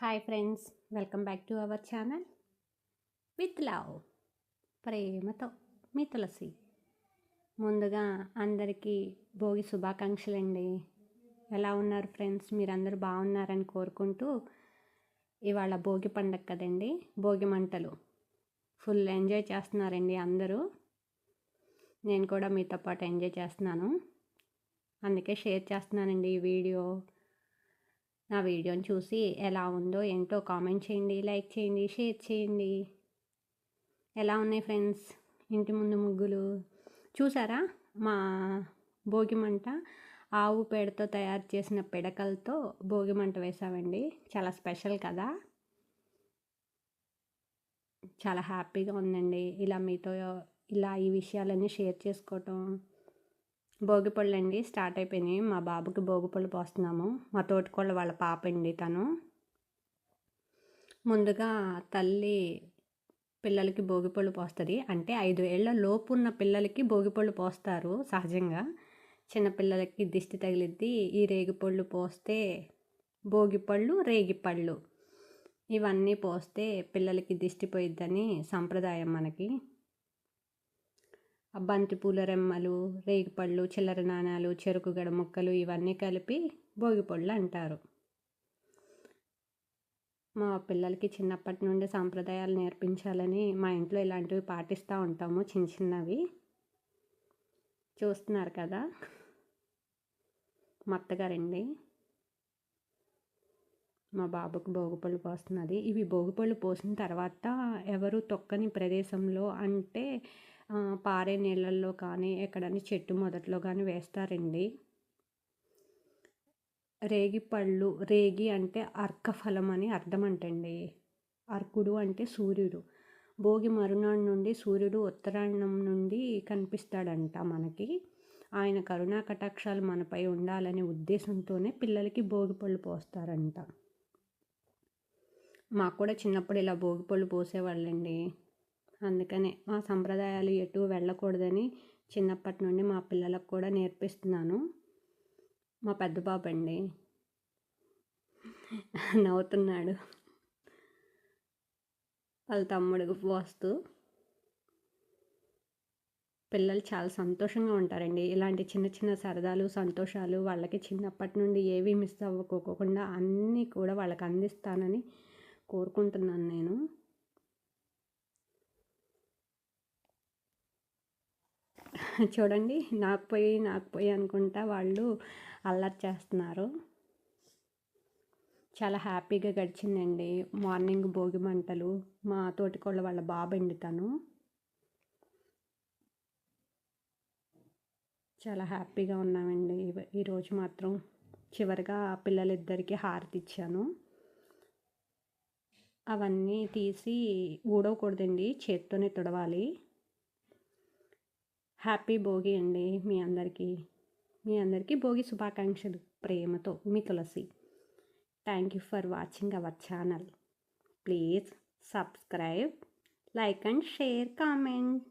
Hi friends welcome back to our channel with love ప్రేమతో మీ తులసి. ముందుగా అందరికీ భోగి శుభాకాంక్షలు అండి ఎలా ఉన్నారు ఫ్రెండ్స్ మీరందరూ బాగున్నారని కోరుకుంటూ ఇవాళ భోగి పండగ కదండి. భోగి మంటలు. ఫుల్ ఎంజాయ్ చేస్తున్నారండి అందరూ. నేను కూడా మీతో పాటు ఎంజాయ్ చేస్తున్నాను. అందుకే షేర్ చేస్తున్నానండి ఈ వీడియో నా వీడియోని చూసి ఎలా ఉందో ఏంటో కామెంట్ చేయండి లైక్ చేయండి షేర్ చేయండి. ఎలా ఉన్నాయి ఫ్రెండ్స్? ఇంటి ముందు ముగ్గులు. చూసారా? మా భోగిమంట ఆవు పేడతో తయారు చేసిన పిడకలతో భోగిమంట వేసామండి. చాలా స్పెషల్ కదా. చాలా హ్యాపీగా ఉందండి. ఇలా మీతో ఇలా ఈ విషయాలన్నీ షేర్ చేసుకోవటం. భోగిపళ్ళు అండి స్టార్ట్ అయిపోయినాయి. మా బాబుకి భోగిపళ్ళు పోస్తున్నాము. మా తోటికోళ్ళ వాళ్ళ పాప అండి తను. ముందుగా తల్లి పిల్లలకి భోగిపళ్ళు పోస్తుంది. అంటే ఐదు ఏళ్ళ లోపు ఉన్న పిల్లలకి భోగిపళ్ళు పోస్తారు సహజంగా. చిన్నపిల్లలకి దిష్టి తగిలిద్ది. ఈ రేగిపళ్ళు పోస్తే భోగిపళ్ళు రేగిపళ్ళు. ఇవన్నీ పోస్తే పిల్లలకి దిష్టి పోయిద్దని సంప్రదాయం మనకి. బంతిపూల రెమ్మలు రేగిపళ్ళు చిల్లర నాణాలు చెరుకు గడ ముక్కలు ఇవన్నీ కలిపి భోగిపళ్ళు అంటారు. మా పిల్లలకి చిన్నప్పటి నుండి సాంప్రదాయాలు నేర్పించాలని మా ఇంట్లో ఇలాంటివి పాటిస్తూ ఉంటాము చిన్న చిన్నవి. చూస్తున్నారు కదా? మత్తగారండి. మా బాబుకు భోగిపళ్ళు పోస్తున్నది. ఇవి భోగిపళ్ళు పోసిన తర్వాత ఎవరు తొక్కని ప్రదేశంలో అంటే పారే నీళ్ళల్లో కానీ ఎక్కడైనా చెట్టు మొదట్లో కానీ వేస్తారండి. రేగి పళ్ళు రేగి అంటే అర్కఫలం అని అర్థం అంటండి. అర్కుడు అంటే సూర్యుడు. భోగి మరునాడు నుండి సూర్యుడు ఉత్తరాయణం నుండి కనిపిస్తాడంట మనకి. ఆయన కరుణా కటాక్షాలు మనపై ఉండాలనే ఉద్దేశంతోనే పిల్లలకి భోగి పళ్ళు పోస్తారంట. మాకు కూడా చిన్నప్పుడు ఇలా భోగి పళ్ళు పోసేవాళ్ళండి. అందుకనే మా సంప్రదాయాలు ఎటు వెళ్ళకూడదని చిన్నప్పటి నుండి మా పిల్లలకు కూడా నేర్పిస్తున్నాను. మా పెద్ద బాబు అండి నవ్వుతున్నాడు. వాళ్ళ తమ్ముడికి పోస్తూ పిల్లలు చాలా సంతోషంగా ఉంటారండి. ఇలాంటి చిన్న చిన్న సరదాలు సంతోషాలు వాళ్ళకి చిన్నప్పటి నుండి ఏవి మిస్ అవ్వకోకుండా అన్నీ కూడా వాళ్ళకి అందిస్తానని కోరుకుంటున్నాను నేను. చూడండి నాకు పోయి నాకు పోయి అనుకుంటా వాళ్ళు అల్లరి చేస్తున్నారు. చాలా హ్యాపీగా గడిచిందండి. మార్నింగ్ భోగి మంటలు మా తోటికోళ్ళ వాళ్ళ బాబు తను. చాలా హ్యాపీగా ఉన్నామండి. ఈరోజు మాత్రం చివరిగా పిల్లలిద్దరికీ హారతి ఇచ్చాను. అవన్నీ తీసి ఊడవకూడదండి చేత్తోనే తుడవాలి. హ్యాపీ భోగి అండి మీ అందరికీ. మీ అందరికీ భోగి శుభాకాంక్షలు. ప్రేమతో మీ Tulasi. Thank you for watching our channel please subscribe like and share comment